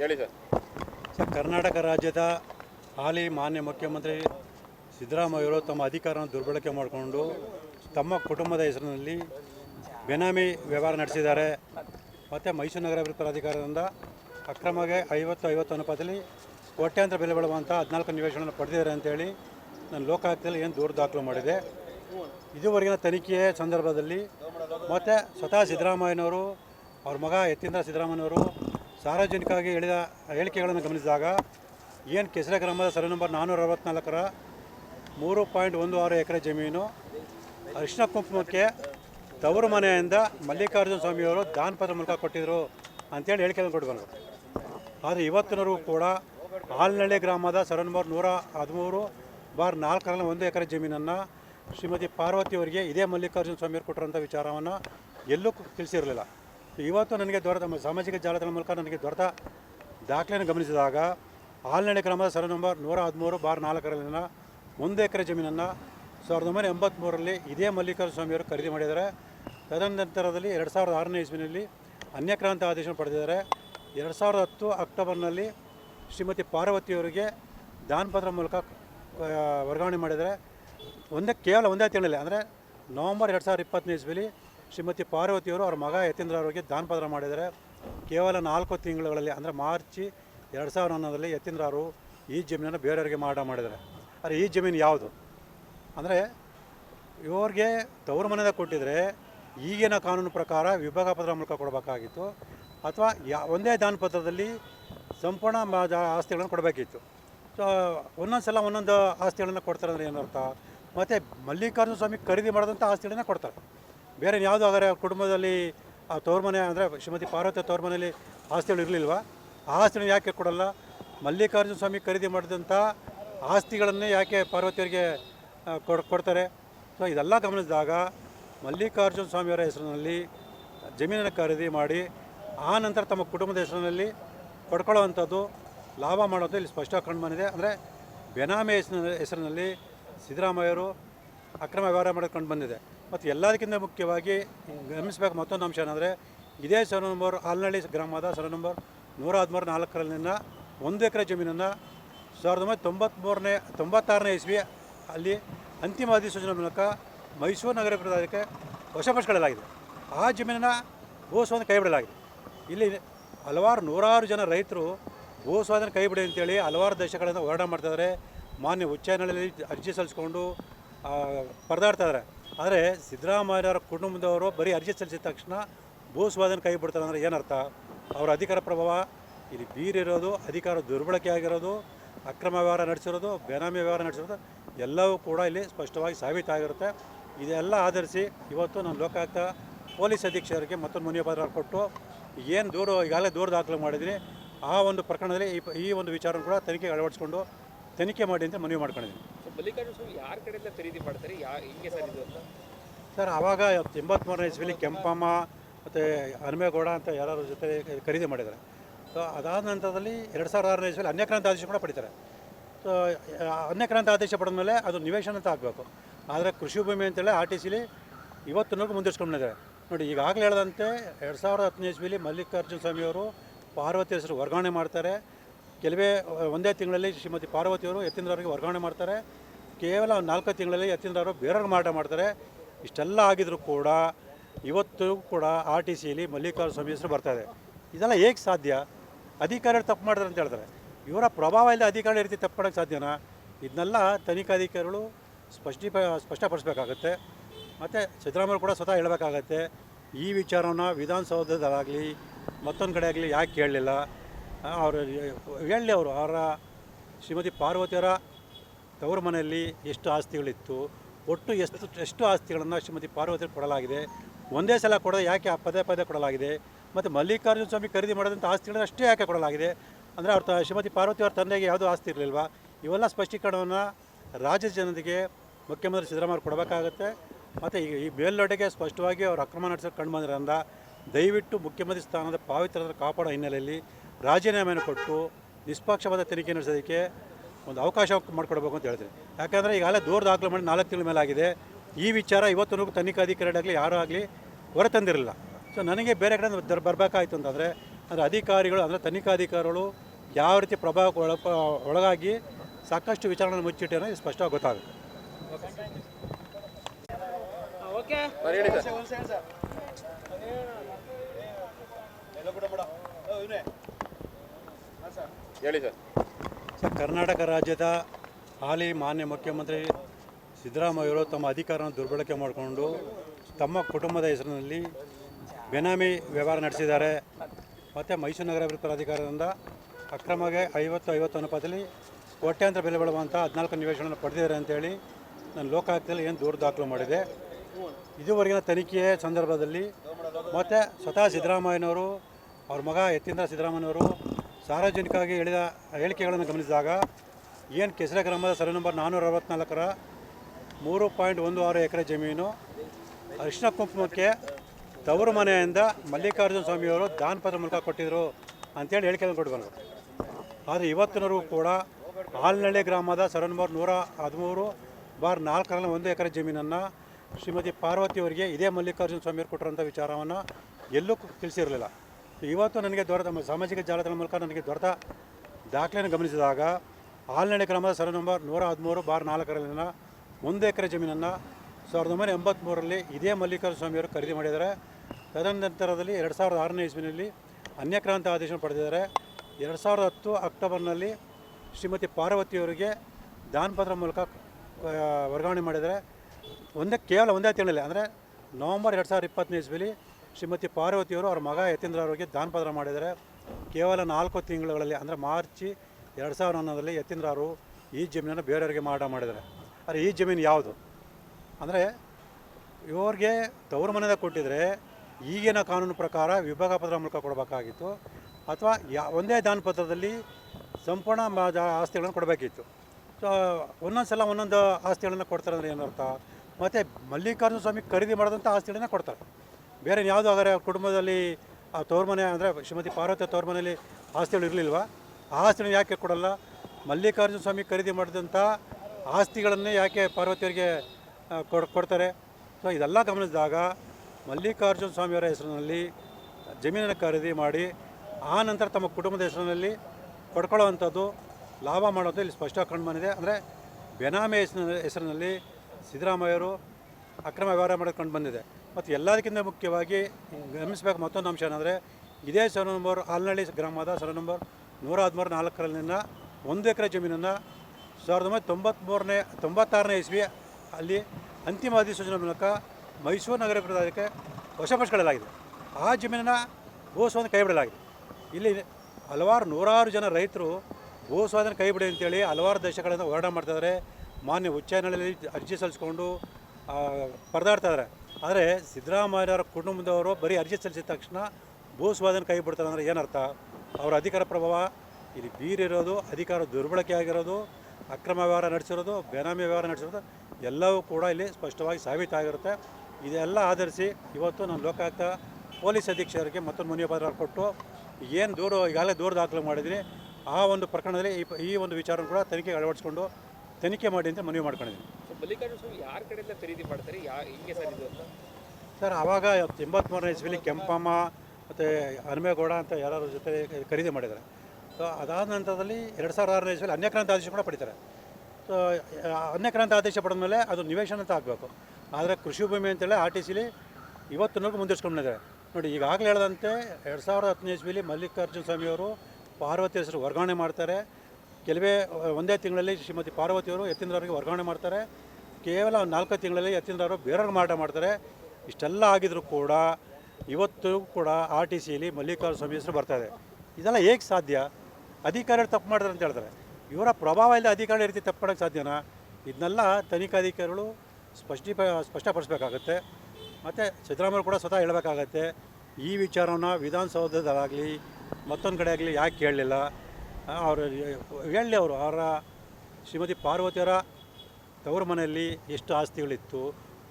ಹೇಳಿ sir. Sir. Sir. Karnataka ರಾಜ್ಯದ ಹಾಲಿ ಮಾನ್ಯ ಮುಖ್ಯಮಂತ್ರಿ ಸಿದ್ದರಾಮಯ್ಯವರು ತಮ್ಮ ಅಧಿಕಾರವನ್ನು ದುರ್ಬಳಕೆ ಮಾಡಿಕೊಂಡು ತಮ್ಮ ಕುಟುಂಬದ ಹೆಸರಿನಲ್ಲಿ ಬೆನಾಮಿ ವ್ಯವಹಾರ ನಡೆಸಿದ್ದಾರೆ. ಮತ್ತು ಮೈಸೂರು ನಗರ ಅಭಿವೃದ್ಧಿ ಪ್ರಾಧಿಕಾರದಿಂದ ಅಕ್ರಮಗೆ ಐವತ್ತು ಐವತ್ತು ಅನುಪಾತದಲ್ಲಿ ಕೋಟ್ಯಾಂತರ ಬೆಲೆ ಬಾಳುವಂಥ ಹದಿನಾಲ್ಕು ನಿವೇಶನ ಪಡೆದಿದ್ದಾರೆ ಅಂತೇಳಿ ನಾನು ಲೋಕಾಯುಕ್ತದಲ್ಲಿ ಏನು ದೂರು ದಾಖಲು ಮಾಡಿದೆ. ಇದುವರೆಗಿನ ತನಿಖೆಯ ಸಂದರ್ಭದಲ್ಲಿ ಮತ್ತು ಸ್ವತಃ ಸಿದ್ದರಾಮಯ್ಯನವರು, ಅವ್ರ ಮಗ ಯತೀಂದ್ರ ಸಿದ್ದರಾಮಯ್ಯನವರು ಸಾರ್ವಜನಿಕವಾಗಿ ಹೇಳಿದ ಹೇಳಿಕೆಗಳನ್ನು ಗಮನಿಸಿದಾಗ ಏನು ಕೆಸರೆ ಗ್ರಾಮದ ಸರ್ವೆ ನಂಬರ್ ನಾನ್ನೂರ ಅರವತ್ನಾಲ್ಕರ ಮೂರು ಪಾಯಿಂಟ್ ಒಂದು ಆರು ಎಕರೆ ಜಮೀನು ಅರಿಶಿನ ಕುಂಕುಮಕ್ಕೆ ತವರು ಮನೆಯಿಂದ ಮಲ್ಲಿಕಾರ್ಜುನ ಸ್ವಾಮಿಯವರು ದಾನಪತ್ರ ಮೂಲಕ ಕೊಟ್ಟಿದ್ದರು ಅಂತೇಳಿ ಹೇಳಿಕೆಯನ್ನು ಕೊಟ್ಟು ಆದರೆ ಇವತ್ತಿನವರೆಗೂ ಕೂಡ ಹಾಲ್ನಳ್ಳಿ ಗ್ರಾಮದ ಸರ್ವೆ ನಂಬರ್ ನೂರ ಹದಿಮೂರು ಬಾರ್ ನಾಲ್ಕರಲ್ಲಿ ಒಂದು ಎಕರೆ ಜಮೀನನ್ನು ಶ್ರೀಮತಿ ಪಾರ್ವತಿ ಅವರಿಗೆ ಇದೇ ಮಲ್ಲಿಕಾರ್ಜುನ ಸ್ವಾಮಿಯವರು ಕೊಟ್ಟಿರೋಂಥ ವಿಚಾರವನ್ನು ಎಲ್ಲೂ ತಿಳಿಸಿರಲಿಲ್ಲ. ಇವತ್ತು ನನಗೆ ದೊರೆತ ಸಾಮಾಜಿಕ ಜಾಲತಾಣ ಮೂಲಕ ನನಗೆ ದೊರೆತ ದಾಖಲೆಯನ್ನು ಗಮನಿಸಿದಾಗ ಹಾಲ್ನಳ್ಳಿ ಗ್ರಾಮದ ಸರ್ವೆ ನಂಬರ್ ನೂರ ಹದಿಮೂರು ಬಾರ್ ನಾಲ್ಕರಲ್ಲಿನ ಒಂದು ಎಕರೆ ಜಮೀನನ್ನು ಸಾವಿರದ ಒಂಬೈನೂರ ಎಂಬತ್ತ್ಮೂರರಲ್ಲಿ ಇದೇ ಮಲ್ಲಿಕಾರ್ಜುನ ಸ್ವಾಮಿಯವರು ಖರೀದಿ ಮಾಡಿದ್ದಾರೆ. ತದನಂತರದಲ್ಲಿ ಎರಡು ಸಾವಿರದ ಆರನೇ ಇಸ್ವಿನಲ್ಲಿ ಅನ್ಯಕ್ರಾಂತ ಆದೇಶ ಪಡೆದಿದ್ದಾರೆ. ಎರಡು ಸಾವಿರದ ಹತ್ತು ಅಕ್ಟೋಬರ್ನಲ್ಲಿ ಶ್ರೀಮತಿ ಪಾರ್ವತಿಯವರಿಗೆ ದಾನಪತ್ರ ಮೂಲಕ ವರ್ಗಾವಣೆ ಮಾಡಿದರೆ ಒಂದೇ ಕೇವಲ ಒಂದೇ ತಿಂಗಳಲ್ಲಿ, ಅಂದರೆ ನವಂಬರ್ ಎರಡು ಸಾವಿರದ ಇಪ್ಪತ್ತನೇ ಇಸ್ವಿಲಿ ಶ್ರೀಮತಿ ಪಾರ್ವತಿಯವರು ಅವ್ರ ಮಗ ಯತೀಂದ್ರ ಅವರಿಗೆ ದಾನಪತ್ರ ಮಾಡಿದರೆ ಕೇವಲ ನಾಲ್ಕು ತಿಂಗಳುಗಳಲ್ಲಿ ಅಂದರೆ ಮಾರ್ಚ್ ಎರಡು ಸಾವಿರದ ಹನ್ನೊಂದರಲ್ಲಿ ಯತೀಂದ್ರ ಅವರು ಈ ಜಮೀನನ್ನು ಬೇರೆಯವರಿಗೆ ಮಾರಾಟ ಮಾಡಿದ್ದಾರೆ. ಆದರೆ ಈ ಜಮೀನು ಯಾವುದು? ಅಂದರೆ ಇವ್ರಿಗೆ ತವರು ಮನೆಯಿಂದ ಕೊಟ್ಟಿದ್ರೆ ಈಗಿನ ಕಾನೂನು ಪ್ರಕಾರ ವಿಭಾಗ ಪತ್ರ ಮೂಲಕ ಕೊಡಬೇಕಾಗಿತ್ತು, ಅಥವಾ ಯಾ, ಒಂದೇ ದಾನಪತ್ರದಲ್ಲಿ ಸಂಪೂರ್ಣ ಆಸ್ತಿಗಳನ್ನು ಕೊಡಬೇಕಿತ್ತು. ಸೊ ಒಂದೊಂದು ಸಲ ಒಂದೊಂದು ಆಸ್ತಿಗಳನ್ನು ಕೊಡ್ತಾರೆ ಅಂದರೆ ಏನರ್ಥ? ಮತ್ತು ಮಲ್ಲಿಕಾರ್ಜುನ ಸ್ವಾಮಿ ಖರೀದಿ ಮಾಡಿದಂಥ ಆಸ್ತಿಗಳನ್ನ ಕೊಡ್ತಾರೆ. ಬೇರೆ ಯಾವುದು ಆದರೆ ಕುಟುಂಬದಲ್ಲಿ ಆ ತೋರ್ಮನೆ ಅಂದರೆ ಶ್ರೀಮತಿ ಪಾರ್ವತಿ ತೋರ್ಮನೆಯಲ್ಲಿ ಮನೆಯಲ್ಲಿ ಆಸ್ತಿಗಳು ಇರಲಿಲ್ವ? ಆ ಆಸ್ತಿಗಳನ್ನ ಯಾಕೆ ಕೊಡಲ್ಲ? ಮಲ್ಲಿಕಾರ್ಜುನ ಸ್ವಾಮಿ ಖರೀದಿ ಮಾಡಿದಂಥ ಆಸ್ತಿಗಳನ್ನೇ ಯಾಕೆ ಪಾರ್ವತಿಯವರಿಗೆ ಕೊಡ್, ಕೊಡ್ತಾರೆ? ಸೊ ಇದೆಲ್ಲ ಗಮನಿಸಿದಾಗ ಮಲ್ಲಿಕಾರ್ಜುನ ಸ್ವಾಮಿಯವರ ಹೆಸರಿನಲ್ಲಿ ಜಮೀನನ್ನು ಖರೀದಿ ಮಾಡಿ ಆ ನಂತರ ತಮ್ಮ ಕುಟುಂಬದ ಹೆಸರಿನಲ್ಲಿ ಪಡ್ಕೊಳ್ಳೋವಂಥದ್ದು ಲಾಭ ಮಾಡೋದು ಇಲ್ಲಿ ಸ್ಪಷ್ಟವಾಗಿ ಕಂಡು ಬಂದಿದೆ ಅಂದರೆ ಬೆನಾಮಿ ಹೆಸರಿನ ಹೆಸರಿನಲ್ಲಿ ಸಿದ್ದರಾಮಯ್ಯರು ಅಕ್ರಮ ವ್ಯವಹಾರ ಮಾಡಿಕೊಂಡು ಕಂಡು ಬಂದಿದೆ. ಮತ್ತು ಎಲ್ಲದಕ್ಕಿಂತ ಮುಖ್ಯವಾಗಿ ಗಮನಿಸಬೇಕು ಮತ್ತೊಂದು ಅಂಶ ಏನಂದರೆ, ಇದೇ ಸರ್ವೆ ನಂಬರ್ ಆಲ್ನಳ್ಳಿ ಗ್ರಾಮದ ಸರ್ವೆ ನಂಬರ್ ನೂರ ಹದಿಮೂರು ನಾಲ್ಕರಲ್ಲಿನ ಒಂದು ಎಕರೆ ಜಮೀನನ್ನು ಸಾವಿರದ ಒಂಬೈನೂರ ತೊಂಬತ್ತ್ಮೂರನೇ ತೊಂಬತ್ತಾರನೇ ಇಸ್ವಿ ಅಲ್ಲಿ ಅಂತಿಮ ಅಧಿಸೂಚನೆ ಮೂಲಕ ಮೈಸೂರು ನಗರ ಪ್ರದೇಶಕ್ಕೆ ವಶಪಡಿಸಿಕೊಳ್ಳಲಾಗಿದೆ. ಆ ಜಮೀನನ್ನು ಭೂಸ್ವಾಧೀನ ಕೈ ಬಿಡಲಾಗಿದೆ ಇಲ್ಲಿ ಹಲವಾರು ನೂರಾರು ಜನ ರೈತರು ಭೂಸ್ವಾಧೀನ ಕೈ ಬಿಡಿ ಅಂತೇಳಿ ಹಲವಾರು ದೇಶಗಳಿಂದ ಹೋರಾಟ ಮಾಡ್ತಿದ್ದಾರೆ. ಮಾನ್ಯ ಉಚ್ಚ ನ್ಯಾಯಾಲಯದಲ್ಲಿ ಅರ್ಜಿ ಸಲ್ಲಿಸ್ಕೊಂಡು ಆ, ಪರದಾಡ್ತಾ ಇದ್ದಾರೆ ಆದರೆ ಸಿದ್ದರಾಮಯ್ಯರ ಕುಟುಂಬದವರು ಬರೀ ಅರ್ಜಿ ಸಲ್ಲಿಸಿದ ತಕ್ಷಣ ಭೂಸ್ವಾಧೀನ ಕೈ ಬಿಡ್ತಾರೆ ಅಂದರೆ ಏನರ್ಥ? ಅವರ ಅಧಿಕಾರ ಪ್ರಭಾವ ಇಲ್ಲಿ ಬೀರಿರೋದು ಅಧಿಕಾರ ದುರ್ಬಳಕೆ ಆಗಿರೋದು ಅಕ್ರಮ ವ್ಯವಹಾರ ನಡೆಸಿರೋದು ಬೇನಾಮಿ ವ್ಯವಹಾರ ನಡೆಸಿರೋದು ಎಲ್ಲವೂ ಕೂಡ ಇಲ್ಲಿ ಸ್ಪಷ್ಟವಾಗಿ ಸಾಬೀತಾಗಿರುತ್ತೆ ಇದೆಲ್ಲ ಆಧರಿಸಿ ಇವತ್ತು ನಾನು ಲೋಕಾಯುಕ್ತ ಪೊಲೀಸ್ ಅಧೀಕ್ಷಕರಿಗೆ ಮತ್ತೊಂದು ಮನವಿ ಪತ್ರ ಕೊಟ್ಟು ಏನು ದೂರು ಈಗಾಗಲೇ ದೂರು ದಾಖಲು ಮಾಡಿದ್ದೀನಿ ಆ ಒಂದು ಪ್ರಕರಣದಲ್ಲಿ ಈ ಈ ಒಂದು ವಿಚಾರ ಕೂಡ ತನಿಖೆಗೆ ಅಳವಡಿಸ್ಕೊಂಡು ತನಿಖೆ ಮಾಡಿ ಅಂತ ಮನವಿ ಮಾಡ್ಕೊಂಡಿದ್ದೀನಿ. ಸೊ ಮಲ್ಲಿಕಾರ್ಜುನ ಸ್ವಾಮಿ ಯಾರ ಕಡೆಯಿಂದ ಖರೀದಿ ಮಾಡ್ತಾರೆ? ಯಾ ಹಿಂಗೆ ಸರ್ ಇದು ಅಂತ? ಸರ್ ಆವಾಗ ಎಂಬತ್ತ್ಮೂರನೇ ಇಸ್ವಿಲಿ ಕೆಂಪಮ್ಮ ಮತ್ತು ಹನುಮೇಗೌಡ ಅಂತ ಯಾರು ಜೊತೆ ಖರೀದಿ ಮಾಡಿದ್ದಾರೆ. ಸೊ ಅದಾದ ನಂತರದಲ್ಲಿ ಎರಡು ಸಾವಿರದ ಆರನೇ ಇಸ್ವಿಲಿ ಅನ್ಯಕ್ರಾಂತ ಆದೇಶ ಕೂಡ ಪಡಿತಾರೆ. ಸೊ ಅನ್ಯಕ್ರಾಂತ ಆದೇಶ ಪಡೆದ ಮೇಲೆ ಅದು ನಿವೇಶನ ಅಂತ ಆಗಬೇಕು. ಆದರೆ ಕೃಷಿ ಭೂಮಿ ಅಂತೇಳಿ ಆರ್ ಟಿ ಸಿಲಿ ಇವತ್ತಿನವರೆಗೂ ಮುಂದಿಸ್ಕೊಂಡಿದ್ದಾರೆ ನೋಡಿ ಈಗಾಗಲೇ ಹೇಳಿದಂತೆ ಎರಡು ಸಾವಿರದ ಹತ್ತನೇ ಇಸ್ವಿಲಿ ಮಲ್ಲಿಕಾರ್ಜುನ ಸ್ವಾಮಿಯವರು ಪಾರ್ವತಿ ಹೆಸರು ವರ್ಗಾವಣೆ ಮಾಡ್ತಾರೆ. ಕೆಲವೇ ಒಂದೇ ತಿಂಗಳಲ್ಲಿ ಶ್ರೀಮತಿ ಪಾರ್ವತಿಯವರು ಯತೀಂದ್ರವರಿಗೆ ವರ್ಗಾವಣೆ ಮಾಡ್ತಾರೆ. ಕೇವಲ ನಾಲ್ಕು ತಿಂಗಳಲ್ಲಿ ಯತೀಂದ್ರವರು ಬೇರೆಯವ್ರಿಗೆ ಮಾರಾಟ ಮಾಡ್ತಾರೆ. ಇಷ್ಟೆಲ್ಲ ಆಗಿದ್ರು ಕೂಡ, ಇವತ್ತು ಕೂಡ ಆರ್ ಟಿ ಸಿಯಲ್ಲಿ ಮಲ್ಲಿಕಾರ್ಜುನ ಸ್ವಾಮಿ ಹೆಸರು ಬರ್ತಾ ಇದೆ. ಇದೆಲ್ಲ ಹೇಗೆ ಸಾಧ್ಯ? ಅಧಿಕಾರಿಗಳು ತಪ್ಪು ಮಾಡ್ತಾರೆ ಅಂತ ಹೇಳ್ತಾರೆ. ಇವರ ಪ್ರಭಾವ ಇಲ್ಲದೆ ಅಧಿಕಾರಿ ರೀತಿ ತಪ್ಪು ಮಾಡೋಕ್ಕೆ ಸಾಧ್ಯನಾ? ಇದನ್ನೆಲ್ಲ ತನಿಖಾಧಿಕಾರಿಗಳು ಸ್ಪಷ್ಟೀ, ಸ್ಪಷ್ಟಪಡಿಸ್ಬೇಕಾಗತ್ತೆ. ಮತ್ತು ಸಿದ್ದರಾಮಯ್ಯ ಕೂಡ ಸ್ವತಃ ಹೇಳಬೇಕಾಗತ್ತೆ, ಈ ವಿಚಾರವನ್ನು ವಿಧಾನಸೌಧದಲ್ಲಾಗಲಿ ಮತ್ತೊಂದು ಕಡೆ ಆಗಲಿ ಯಾಕೆ ಕೇಳಲಿಲ್ಲ? ಅವರು ಹೇಳಲಿ ಅವರು ಅವರ ಶ್ರೀಮತಿ ಪಾರ್ವತಿಯವರ ತವರು ಮನೆಯಲ್ಲಿ ಎಷ್ಟು ಆಸ್ತಿಗಳಿತ್ತು, ಒಟ್ಟು ಎಷ್ಟು ಎಷ್ಟು ಆಸ್ತಿಗಳನ್ನು ಶ್ರೀಮತಿ ಪಾರ್ವತಿ ಕೊಡಲಾಗಿದೆ, ಒಂದೇ ಸಲ ಕೊಡೋದು ಯಾಕೆ ಪದೇ ಪದೇ ಕೊಡಲಾಗಿದೆ, ಮತ್ತು ಮಲ್ಲಿಕಾರ್ಜುನ ಸ್ವಾಮಿ ಖರೀದಿ ಮಾಡಿದಂಥ ಆಸ್ತಿಗಳನ್ನು ಅಷ್ಟೇ ಯಾಕೆ ಕೊಡಲಾಗಿದೆ, ಅಂದರೆ ಅವ್ರ ಶ್ರೀಮತಿ ಪಾರ್ವತಿ ಅವರ ತಂದೆಗೆ ಯಾವುದೂ ಆಸ್ತಿ ಇರಲಿಲ್ವಾ, ಇವೆಲ್ಲ ಸ್ಪಷ್ಟೀಕರಣವನ್ನು ರಾಜ್ಯದ ಜನರಿಗೆ ಮುಖ್ಯಮಂತ್ರಿ ಸಿದ್ದರಾಮಯ್ಯ ಕೊಡಬೇಕಾಗತ್ತೆ, ಮತ್ತು ಈ ಈ ಸ್ಪಷ್ಟವಾಗಿ ಅವರು ಅಕ್ರಮ ನಡೆಸಲು ಕಂಡು ಬಂದಿರೋದ್ರಿಂದ ದಯವಿಟ್ಟು ಮುಖ್ಯಮಂತ್ರಿ ಸ್ಥಾನದ ಪಾವಿತ್ರ್ಯತೆ ಕಾಪಾಡೋ ಹಿನ್ನೆಲೆಯಲ್ಲಿ ರಾಜೀನಾಮೆಯನ್ನು ಕೊಟ್ಟು ನಿಷ್ಪಕ್ಷವಾದ ತನಿಖೆ ನಡೆಸೋದಕ್ಕೆ ಒಂದು ಅವಕಾಶ ಮಾಡಿಕೊಡ್ಬೇಕು ಅಂತ ಹೇಳ್ತೀನಿ ಯಾಕಂದರೆ ಈಗಾಗಲೇ ದೂರ ದಾಖಲು ಮಾಡಿ ನಾಲ್ಕು ತಿಂಗಳ ಮೇಲೆ ಆಗಿದೆ ಈ ವಿಚಾರ ಇವತ್ತು ತನಿಖಾಧಿಕಾರಿಗಳಾಗಲಿ ಯಾರೂ ಆಗಲಿ ಹೊರತಂದಿರಲಿಲ್ಲ ಸೊ ನನಗೆ ಬೇರೆ ಕಡೆ ಬರಬೇಕಾಯ್ತು ಅಂತಂದರೆ ಅಂದರೆ ಅಧಿಕಾರಿಗಳು ಅಂದರೆ ತನಿಖಾಧಿಕಾರಿಗಳು ಯಾವ ರೀತಿ ಪ್ರಭಾವಕ್ಕೆ ಒಳ ಒಳಗಾಗಿ ಸಾಕಷ್ಟು ವಿಚಾರಣೆ ಮುಚ್ಚಿಟ್ಟೆ ಅನ್ನೋದು ಸ್ಪಷ್ಟವಾಗಿ ಗೊತ್ತಾಗುತ್ತೆ ಓಕೆ ಹೇಳಿ ಸರ್. ಕರ್ನಾಟಕ ರಾಜ್ಯದ ಹಾಲಿ ಮಾನ್ಯ ಮುಖ್ಯಮಂತ್ರಿ ಸಿದ್ದರಾಮಯ್ಯವರು ತಮ್ಮ ಅಧಿಕಾರವನ್ನು ದುರ್ಬಳಕೆ ಮಾಡಿಕೊಂಡು ತಮ್ಮ ಕುಟುಂಬದ ಹೆಸರಿನಲ್ಲಿ ಬೆನಾಮಿ ವ್ಯವಹಾರ ನಡೆಸಿದ್ದಾರೆ. ಮತ್ತು ಮೈಸೂರು ನಗರಾಭಿವೃದ್ಧಿ ಪ್ರಾಧಿಕಾರದಿಂದ ಅಕ್ರಮವಾಗಿ ಐವತ್ತು ಐವತ್ತು ಅನುಪಾತದಲ್ಲಿ ಕೋಟ್ಯಾಂತರ ಬೆಲೆ ಬಾಳುವಂಥ ಹದಿನಾಲ್ಕು ನಿವೇಶನವನ್ನು ಪಡೆದಿದ್ದಾರೆ ಅಂತೇಳಿ ನಾನು ಲೋಕಾಯುಕ್ತದಲ್ಲಿ ಏನು ದೂರು ದಾಖಲು ಮಾಡಿದೆ. ಇದುವರೆಗಿನ ತನಿಖೆಯ ಸಂದರ್ಭದಲ್ಲಿ ಮತ್ತು ಸ್ವತಃ ಸಿದ್ದರಾಮಯ್ಯನವರು, ಅವ್ರ ಮಗ ಯತೀಂದ್ರ ಸಿದ್ದರಾಮಯ್ಯನವರು ಸಾರ್ವಜನಿಕವಾಗಿ ಹೇಳಿದ ಹೇಳಿಕೆಗಳನ್ನು ಗಮನಿಸಿದಾಗ, ಏನು ಕೆಸರೆ ಗ್ರಾಮದ ಸರ್ವೆ ನಂಬರ್ ನಾನ್ನೂರ ಅರವತ್ನಾಲ್ಕರ ಮೂರು ಪಾಯಿಂಟ್ ಒಂದು ಆರು ಎಕರೆ ಜಮೀನು, ಅರಿಶಿನ ಕುಂಕುಮಕ್ಕೆ ತವರು ಮನೆಯಿಂದ ಮಲ್ಲಿಕಾರ್ಜುನ ಸ್ವಾಮಿಯವರು ದಾನಪತ್ರ ಮೂಲಕ ಕೊಟ್ಟಿದ್ದರು ಅಂತೇಳಿ ಹೇಳಿಕೆಗಳನ್ನು ಕೊಟ್ಟು ಬಂದರು ಆದರೆ ಇವತ್ತಿನವರೆಗೂ ಕೂಡ ಹಾಲ್ನಳ್ಳಿ ಗ್ರಾಮದ ಸರ್ವೆ ನಂಬರ್ ನೂರ ಹದಿಮೂರು ಬಾರ್ ನಾಲ್ಕರಲ್ಲಿ ಒಂದು ಎಕರೆ ಜಮೀನನ್ನು ಶ್ರೀಮತಿ ಪಾರ್ವತಿಯವರಿಗೆ ಇದೇ ಮಲ್ಲಿಕಾರ್ಜುನ ಸ್ವಾಮಿಯವರು ಕೊಟ್ಟಿರೋಂಥ ವಿಚಾರವನ್ನು ಎಲ್ಲೂ ಕು- ಇವತ್ತು ನನಗೆ ದೊರೆತ ಸಾಮಾಜಿಕ ಜಾಲತಾಣ ಮೂಲಕ ನನಗೆ ದೊರೆತ ದಾಖಲೆಯನ್ನು ಗಮನಿಸಿದಾಗ ಆಲ್ನಳ್ಳಿ ಕ್ರಮದ ಸರ್ವೆ ನಂಬರ್ ನೂರ ಹದಿಮೂರು ಬಾರ್ ನಾಲ್ಕರಲ್ಲಿನ ಒಂದು ಎಕರೆ ಜಮೀನನ್ನು ಸಾವಿರದ ಒಂಬೈನೂರ ಎಂಬತ್ತ್ಮೂರರಲ್ಲಿ ಇದೇ ಮಲ್ಲಿಕಾರ್ಜುನ ಸ್ವಾಮಿಯವರು ಖರೀದಿ ಮಾಡಿದ್ದಾರೆ. ತದನಂತರದಲ್ಲಿ ಎರಡು ಸಾವಿರದ ಆರನೇ ಇಸ್ವಿನಲ್ಲಿ ಅನ್ಯಕ್ರಾಂತ ಆದೇಶ ಪಡೆದಿದ್ದಾರೆ. ಎರಡು ಸಾವಿರದ ಹತ್ತು ಅಕ್ಟೋಬರ್ನಲ್ಲಿ ಶ್ರೀಮತಿ ಪಾರ್ವತಿಯವರಿಗೆ ದಾನಪತ್ರ ಮೂಲಕ ವರ್ಗಾವಣೆ ಮಾಡಿದರೆ ಒಂದೇ ಕೇವಲ ಒಂದೇ ತಿಂಗಳಲ್ಲಿ, ಅಂದರೆ ನವಂಬರ್ ಎರಡು ಸಾವಿರದ ಇಪ್ಪತ್ತನೇ ಇಸ್ವಿಲಿ ಶ್ರೀಮತಿ ಪಾರ್ವತಿಯವರು ಅವ್ರ ಮಗ ಯತೀಂದ್ರ ಅವರಿಗೆ ದಾನಪತ್ರ ಮಾಡಿದ್ದಾರೆ. ಕೇವಲ ನಾಲ್ಕು ತಿಂಗಳುಗಳಲ್ಲಿ, ಅಂದರೆ ಮಾರ್ಚಿ ಎರಡು ಸಾವಿರದ ಹನ್ನೊಂದರಲ್ಲಿ ಯತೀಂದ್ರ ಅವರು ಈ ಜಮೀನನ್ನು ಬೇರೆಯವರಿಗೆ ಮಾರಾಟ ಮಾಡಿದ್ದಾರೆ. ಆದರೆ ಈ ಜಮೀನು ಯಾವುದು? ಅಂದರೆ ಇವ್ರಿಗೆ ತವರು ಮನೆದಾಗ ಕೊಟ್ಟಿದ್ರೆ ಈಗಿನ ಕಾನೂನು ಪ್ರಕಾರ ವಿಭಾಗ ಪತ್ರ ಮೂಲಕ ಕೊಡಬೇಕಾಗಿತ್ತು, ಅಥವಾ ಯಾ, ಒಂದೇ ದಾನಪತ್ರದಲ್ಲಿ ಸಂಪೂರ್ಣ ಆಸ್ತಿಗಳನ್ನು ಕೊಡಬೇಕಿತ್ತು. ಸೊ ಒಂದೊಂದು ಸಲ ಒಂದೊಂದು ಆಸ್ತಿಗಳನ್ನು ಕೊಡ್ತಾರೆ ಅಂದರೆ ಏನರ್ಥ? ಮತ್ತು ಮಲ್ಲಿಕಾರ್ಜುನ ಸ್ವಾಮಿ ಖರೀದಿ ಮಾಡಿದಂಥ ಆಸ್ತಿಗಳನ್ನ ಕೊಡ್ತಾರೆ. ಬೇರೆ ಯಾವುದೋ ಅವ್ರ ಕುಟುಂಬದಲ್ಲಿ, ಆ ತೋರ್ಮನೆ ಮನೆ ಅಂದರೆ ಶ್ರೀಮತಿ ಪಾರ್ವತಿ ತೋರ್ಮನೆಯಲ್ಲಿ ಮನೆಯಲ್ಲಿ ಆಸ್ತಿಗಳು ಇರಲಿಲ್ವ? ಆ ಆಸ್ತಿನ ಯಾಕೆ ಕೊಡಲ್ಲ? ಮಲ್ಲಿಕಾರ್ಜುನ ಸ್ವಾಮಿ ಖರೀದಿ ಮಾಡಿದಂಥ ಆಸ್ತಿಗಳನ್ನೇ ಯಾಕೆ ಪಾರ್ವತಿಯವರಿಗೆ ಕೊಡ್, ಕೊಡ್ತಾರೆ? ಸೊ ಇದೆಲ್ಲ ಗಮನಿಸಿದಾಗ ಮಲ್ಲಿಕಾರ್ಜುನ ಸ್ವಾಮಿಯವರ ಹೆಸರಿನಲ್ಲಿ ಜಮೀನನ್ನು ಖರೀದಿ ಮಾಡಿ, ಆ ನಂತರ ತಮ್ಮ ಕುಟುಂಬದ ಹೆಸರಿನಲ್ಲಿ ಪಡ್ಕೊಳ್ಳೋವಂಥದ್ದು ಲಾಭ ಮಾಡೋದು ಇಲ್ಲಿ ಸ್ಪಷ್ಟವಾಗಿ ಕಂಡುಬಂದಿದೆ ಅಂದರೆ ಬೆನಾಮಿ ಹೆಸರಿನ, ಹೆಸರಿನಲ್ಲಿ ಸಿದ್ದರಾಮಯ್ಯವರು ಅಕ್ರಮ ವ್ಯವಹಾರ ಮಾಡೋದು ಕಂಡು ಬಂದಿದೆ. ಮತ್ತು ಎಲ್ಲದಕ್ಕಿಂತ ಮುಖ್ಯವಾಗಿ ಗಮನಿಸಬೇಕು ಮತ್ತೊಂದು ಅಂಶ ಏನಂದರೆ ಇದೇ ಸರ್ವೆ ನಂಬರ್ ಆಲ್ನಳ್ಳಿ ಗ್ರಾಮದ ಸರ್ವೆ ನಂಬರ್ ನೂರ ಹದಿಮೂರು ನಾಲ್ಕರಲ್ಲಿನ ಒಂದು ಎಕರೆ ಜಮೀನನ್ನು ಸಾವಿರದ ಒಂಬೈನೂರ ತೊಂಬತ್ತ್ಮೂರನೇ ತೊಂಬತ್ತಾರನೇ ಇಸ್ವಿ ಅಲ್ಲಿ ಅಂತಿಮ ಅಧಿಸೂಚನೆ ಮೂಲಕ ಮೈಸೂರು ನಗರ ಪ್ರದೇಶಕ್ಕೆ ವಶಪಡಿಸಿಕೊಳ್ಳಲಾಗಿದೆ. ಆ ಜಮೀನನ್ನು ಭೂಸ್ವಾಧೀನ ಕೈ ಬಿಡಲಾಗಿದೆ ಇಲ್ಲಿ ಹಲವಾರು ನೂರಾರು ಜನ ರೈತರು ಭೂಸ್ವಾಧೀನ ಕೈ ಬಿಡಿ ಅಂತೇಳಿ ಹಲವಾರು ದೇಶಗಳಿಂದ ಹೋರಾಟ ಮಾಡ್ತಾಯಿದ್ದಾರೆ ಮಾನ್ಯ ಉಚ್ಚ ನ್ಯಾಯಾಲಯದಲ್ಲಿ ಅರ್ಜಿ ಸಲ್ಲಿಸ್ಕೊಂಡು ಆ, ಪರದಾಡ್ತಾ ಇದ್ದಾರೆ. ಆದರೆ ಸಿದ್ದರಾಮಯ್ಯರ ಕುಟುಂಬದವರು ಬರೀ ಅರ್ಜಿ ಸಲ್ಲಿಸಿದ ತಕ್ಷಣ ಭೂಸ್ವಾಧೀನ ಕೈ ಬಿಡ್ತಾರೆ ಅಂದರೆ ಏನರ್ಥ? ಅವರ ಅಧಿಕಾರ ಪ್ರಭಾವ, ಇಲ್ಲಿ ಬೀರಿರೋದು ಅಧಿಕಾರ ದುರ್ಬಳಕೆ ಆಗಿರೋದು, ಅಕ್ರಮ ವ್ಯವಹಾರ ನಡೆಸಿರೋದು, ಬೇನಾಮಿ ವ್ಯವಹಾರ ನಡೆಸಿರೋದು, ಎಲ್ಲವೂ ಕೂಡ ಇಲ್ಲಿ ಸ್ಪಷ್ಟವಾಗಿ ಸಾಬೀತಾಗಿರುತ್ತೆ. ಇದೆಲ್ಲ ಆಧರಿಸಿ ಇವತ್ತು ನಾನು ಲೋಕಾಯುಕ್ತ ಪೊಲೀಸ್ ಅಧೀಕ್ಷಕರಿಗೆ ಮತ್ತೊಂದು ಮನೆಯ ಪತ್ರ ಕೊಟ್ಟು ಏನು ದೂರು ಈಗಾಗಲೇ ದೂರ ದಾಖಲು ಮಾಡಿದ್ದೀನಿ ಆ ಒಂದು ಪ್ರಕರಣದಲ್ಲಿ ಈ ಒಂದು ವಿಚಾರ ಕೂಡ ತನಿಖೆಗೆ ಅಳವಡಿಸ್ಕೊಂಡು ತನಿಖೆ ಮಾಡಿ ಅಂತ ಮನವಿ ಮಾಡ್ಕೊಂಡಿದ್ದೀನಿ. ಮಲ್ಲಿಕಾರ್ಜುನ ಸ್ವಾಮಿ ಯಾರ ಕಡೆಯಿಂದ ಖರೀದಿ ಮಾಡ್ತಾರೆ? ಯಾ ಹಿಂಗೆ ಸರ್ ಇದು ಅಂತ? ಸರ್ ಆವಾಗ ಎಂಬತ್ತ್ಮೂರನೇ ಇಸ್ವಿಲಿ ಕೆಂಪಮ್ಮ ಮತ್ತು ಹನುಮೇಗೌಡ ಅಂತ ಯಾರು ಜೊತೆ ಖರೀದಿ ಮಾಡಿದ್ದಾರೆ. ಸೊ ಅದಾದ ನಂತರದಲ್ಲಿ ಎರಡು ಸಾವಿರದ ಆರನೇ ಇಸ್ವಿಲಿ ಅನ್ಯಕ್ರಾಂತ ಆದೇಶ ಕೂಡ ಪಡಿತಾರೆ. ಸೊ ಅನ್ಯಕ್ರಾಂತ ಆದೇಶ ಪಡೆದ ಮೇಲೆ ಅದು ನಿವೇಶನ ಅಂತ ಆಗಬೇಕು. ಆದರೆ ಕೃಷಿ ಭೂಮಿ ಅಂತೇಳಿ ಆರ್ ಟಿ ಸಿಲಿ ಇವತ್ತಿನವರೆಗೂ ಮುಂದುವರ್ಸ್ಕೊಂಡಿದ್ದಾರೆ ನೋಡಿ, ಈಗಾಗಲೇ ಹೇಳದಂತೆ ಎರಡು ಸಾವಿರದ ಹತ್ತನೇ ಇಸ್ವಿಲಿ ಮಲ್ಲಿಕಾರ್ಜುನ ಸ್ವಾಮಿಯವರು ಪಾರ್ವತಿ ಹೆಸರು ವರ್ಗಾವಣೆ ಮಾಡ್ತಾರೆ. ಕೆಲವೇ, ಒಂದೇ ತಿಂಗಳಲ್ಲಿ ಶ್ರೀಮತಿ ಪಾರ್ವತಿಯವರು ಯತೀಂದ್ರ ಅವರಿಗೆ ವರ್ಗಾವಣೆ ಮಾಡ್ತಾರೆ. ಕೇವಲ ನಾಲ್ಕು ತಿಂಗಳಲ್ಲಿ ಯತೀಂದ್ರ ಅವರು ಬೇರೆಯವ್ರಿಗೆ ಮಾರಾಟ ಮಾಡ್ತಾರೆ. ಇಷ್ಟೆಲ್ಲ ಆಗಿದ್ರೂ ಕೂಡ ಇವತ್ತು ಕೂಡ ಆರ್ ಟಿ ಸಿಯಲ್ಲಿ ಮಲ್ಲಿಕಾರ್ಜುನ ಸ್ವಾಮಿ ಹೆಸರು ಬರ್ತಾಯಿದೆ ಇದೆಲ್ಲ ಹೇಗೆ ಸಾಧ್ಯ? ಅಧಿಕಾರಿಗಳು ತಪ್ಪು ಮಾಡಿದ್ರೆ ಅಂತ ಹೇಳ್ತಾರೆ. ಇವರ ಪ್ರಭಾವ ಇಲ್ಲದೆ ಅಧಿಕಾರಿ ರೀತಿ ತಪ್ಪು ಮಾಡೋಕ್ಕೆ ಸಾಧ್ಯನಾ? ಇದನ್ನೆಲ್ಲ ತನಿಖಾಧಿಕಾರಿಗಳು ಸ್ಪಷ್ಟೀಪ, ಸ್ಪಷ್ಟಪಡಿಸ್ಬೇಕಾಗತ್ತೆ. ಮತ್ತು ಸಿದ್ದರಾಮಯ್ಯ ಕೂಡ ಸ್ವತಃ ಹೇಳಬೇಕಾಗತ್ತೆ, ಈ ವಿಚಾರವನ್ನು ವಿಧಾನಸೌಧದಲ್ಲಾಗಲಿ, ಮತ್ತೊಂದು ಕಡೆ ಆಗಲಿ ಯಾಕೆ ಕೇಳಲಿಲ್ಲ? ಅವರು, ಹೇಳಲಿ ಅವರು, ಅವರ ಶ್ರೀಮತಿ ಪಾರ್ವತಿಯವರ ತವರ ಮನೆಯಲ್ಲಿ ಎಷ್ಟು ಆಸ್ತಿಗಳಿತ್ತು,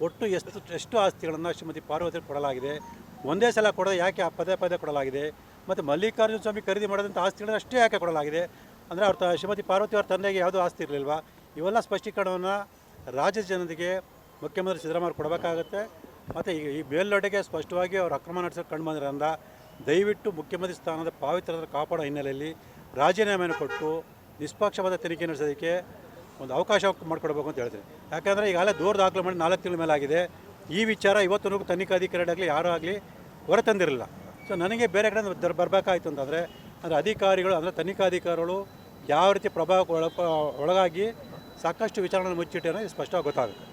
ಒಟ್ಟು ಎಷ್ಟು ಎಷ್ಟು ಆಸ್ತಿಗಳನ್ನು ಶ್ರೀಮತಿ ಪಾರ್ವತಿ ಕೊಡಲಾಗಿದೆ, ಒಂದೇ ಸಲ ಕೊಡೋದು ಯಾಕೆ ಆ ಪದೇ ಪದೇ ಕೊಡಲಾಗಿದೆ, ಮತ್ತು ಮಲ್ಲಿಕಾರ್ಜುನ ಸ್ವಾಮಿ ಖರೀದಿ ಮಾಡಿದಂಥ ಆಸ್ತಿಗಳನ್ನು ಅಷ್ಟೇ ಯಾಕೆ ಕೊಡಲಾಗಿದೆ? ಅಂದರೆ ಅವ್ರ ಶ್ರೀಮತಿ ಪಾರ್ವತಿ ಅವರ ತಂದೆಗೆ ಯಾವುದೂ ಆಸ್ತಿ ಇರಲಿಲ್ವಾ? ಇವೆಲ್ಲ ಸ್ಪಷ್ಟೀಕರಣವನ್ನು ರಾಜ್ಯ ಜನತೆಗೆ ಮುಖ್ಯಮಂತ್ರಿ ಸಿದ್ದರಾಮಯ್ಯ ಕೊಡಬೇಕಾಗತ್ತೆ. ಮತ್ತು ಈ ಈ ಮೇಲ್ನೋಟಿಗೆ ಸ್ಪಷ್ಟವಾಗಿ ಅವರು ಅಕ್ರಮ ನಡೆಸಲು ಕಂಡು ಬಂದಿರೋದ್ರಿಂದ ದಯವಿಟ್ಟು ಮುಖ್ಯಮಂತ್ರಿ ಸ್ಥಾನದ ಪಾವಿತ್ರ್ಯತೆ ಕಾಪಾಡೋ ಹಿನ್ನೆಲೆಯಲ್ಲಿ ರಾಜೀನಾಮೆಯನ್ನು ಕೊಟ್ಟು ನಿಷ್ಪಕ್ಷವಾದ ತನಿಖೆ ನಡೆಸೋದಕ್ಕೆ ಒಂದು ಅವಕಾಶ ಮಾಡಿಕೊಡ್ಬೇಕು ಅಂತ ಹೇಳ್ತೀನಿ ಯಾಕಂದರೆ ಈಗಾಗಲೇ ದೂರ ದಾಖಲೆ ಮಾಡಿ ನಾಲ್ಕು ತಿಂಗಳ ಮೇಲೆ ಆಗಿದೆ. ಈ ವಿಚಾರ ಇವತ್ತವರೆಗೂ ತನಿಖಾಧಿಕಾರಿಗಳಾಗಲಿ ಯಾರೂ ಆಗಲಿ ಹೊರತಂದಿರಲಿಲ್ಲ ಸೊ ನನಗೆ ಬೇರೆ ಕಡೆ ಬರಬೇಕಾಯ್ತು ಅಂತಂದರೆ, ಅಂದರೆ ಅಧಿಕಾರಿಗಳು, ಅಂದರೆ ತನಿಖಾಧಿಕಾರಿಗಳು ಯಾವ ರೀತಿ ಪ್ರಭಾವಕ್ಕೆ ಒಳ ಒಳಗಾಗಿ ಸಾಕಷ್ಟು ವಿಚಾರಣೆ ಮುಚ್ಚಿಟ್ಟೆ ಸ್ಪಷ್ಟವಾಗಿ ಗೊತ್ತಾಗುತ್ತೆ.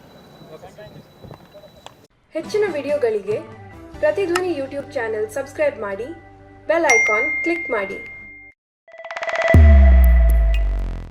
ಹೆಚ್ಚಿನ ವಿಡಿಯೋಗಳಿಗೆ ಪ್ರತಿಧ್ವನಿ ಯೂಟ್ಯೂಬ್ ಚಾನೆಲ್ ಸಬ್ಸ್ಕ್ರೈಬ್ ಮಾಡಿ, ಬೆಲ್ ಐಕಾನ್ ಕ್ಲಿಕ್ ಮಾಡಿ.